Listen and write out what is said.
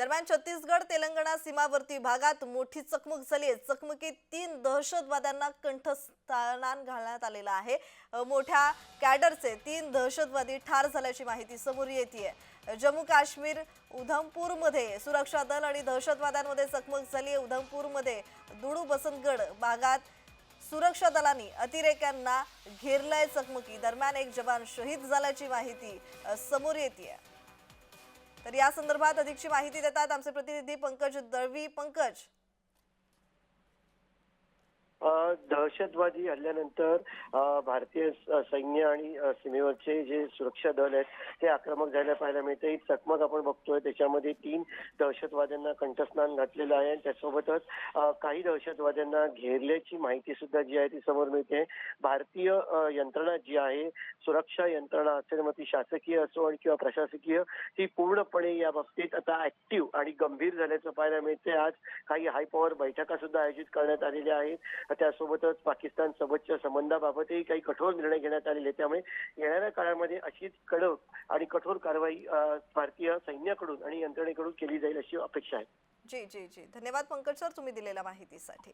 दरम्यान छत्तीसगड तेलंगणा सीमावर्ती भागात मोठी चकमक झाली आहे. चकमकीत तीन दहशतवाद्यांना कंठस्थानान घालण्यात आलेलं आहे. मोठ्या कॅडरचे तीन दहशतवादी ठार झाल्याची माहिती समोर येते जम्मू काश्मीर उधमपूरमध्ये सुरक्षा दल आणि दहशतवाद्यांमध्ये चकमक झाली आहे. उधमपूरमध्ये दुडू बसंतगड भागात सुरक्षा दलांनी अतिरेक्यांना घेरलाय चकमकी. दरम्यान एक जवान शहीद झाल्याची माहिती समोर येते तर या संदर्भात अधिकची माहिती देतात आमचे प्रतिनिधी पंकज दळवी. पंकज दहशतवादी हल्ल्यानंतर भारतीय सैन्य आणि सीमेवरचे जे सुरक्षा दल आहेत ते आक्रमक झाल्या पाहायला मिळते ही चकमक आपण बघतोय. त्याच्यामध्ये तीन दहशतवाद्यांना कंठस्नान घातलेलं आहे आणि त्यासोबतच काही दहशतवाद्यांना घेरल्याची माहिती सुद्धा जी आहे ती समोर मिळते. भारतीय यंत्रणा जी आहे सुरक्षा यंत्रणा असेल मग ती शासकीय असो आणि किंवा प्रशासकीय ती पूर्णपणे या बाबतीत आता ऍक्टिव्ह आणि गंभीर झाल्याचं पाहायला मिळते आज काही हाय पॉवर बैठका सुद्धा आयोजित करण्यात आलेल्या आहेत. त्यासोबतच पाकिस्तान सोबतच्या संबंधाबाबतही काही कठोर निर्णय घेण्यात आलेले. आहेत. त्यामुळे येणाऱ्या काळामध्ये अशीच कडक आणि कठोर कारवाई भारतीय सैन्याकडून आणि यंत्रणेकडून केली जाईल अशी अपेक्षा आहे. जी जी जी. धन्यवाद पंकज सर तुम्ही दिलेल्या माहितीसाठी.